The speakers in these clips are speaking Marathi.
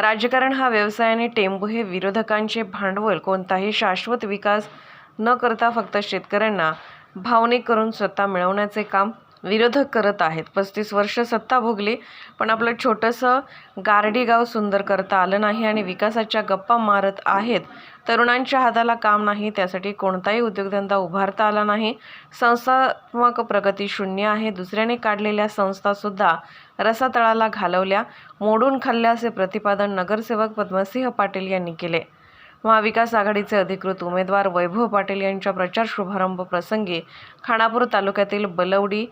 राजकारण हा व्यवसाय आणि टेंबू हे विरोधकांचे भांडवल. कोणताही शाश्वत विकास न करता फक्त शेतकऱ्यांना भावनिक करून स्वतः मिळवण्याचे काम विरोधक करत आहेत. पस्तीस वर्ष सत्ता भोगली पण आपलं छोटंसं गारडी गाव सुंदर करता आलं नाही आणि विकासाच्या गप्पा मारत आहेत. तरुणांच्या हाताला काम नाही त्यासाठी कोणताही उद्योगधंदा उभारता आला नाही. संस्थात्मक प्रगती शून्य आहे. दुसऱ्याने काढलेल्या संस्थासुद्धा रसातळाला घालवल्या. मोडून खाल्ल्या असे प्रतिपादन नगरसेवक पद्मसिंह पाटील यांनी केले. महाविकास आघाडीचे अधिकृत उमेदवार वैभव पाटील यांच्या प्रचार शुभारंभ प्रसंगी खानापूर तालुक्यातील बलवडी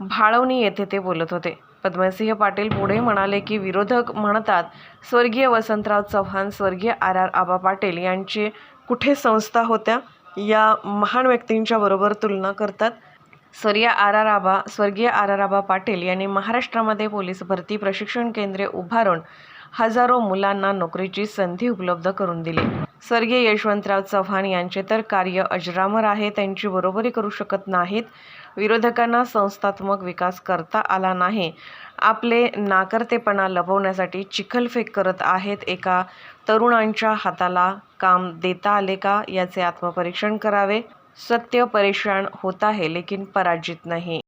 भाळवणी येथे ते बोलत होते. पद्मसिंह पाटील पुढे म्हणाले की विरोधक म्हणतात स्वर्गीय वसंतराव चव्हाण स्वर्गीय आर आर आबा पाटील यांची कुठे संस्था होत्या या महान व्यक्तींच्या बरोबर तुलना करतात? स्वर्गीय आर आर आबा स्वर्गीय आर आर आबा पाटील यांनी महाराष्ट्रामध्ये पोलीस भरती प्रशिक्षण केंद्रे उभारून हजारो मुलांना नोकरीची संधी उपलब्ध करून दिली. स्वर्गीय यशवंतराव चव्हाण यांचे तर कार्य अजरामर आहे त्यांची बरोबरी करू शकत नाहीत. विरोधकांना संस्थात्मक विकास करता आला नाही. आपले नाकर्तेपणा लपवण्यासाठी चिखलफेक करत आहेत. एका तरुणांच्या हाताला काम देता आले का याचे आत्मपरीक्षण करावे? सत्य परेशान होत आहे लेकिन पराजित नाही.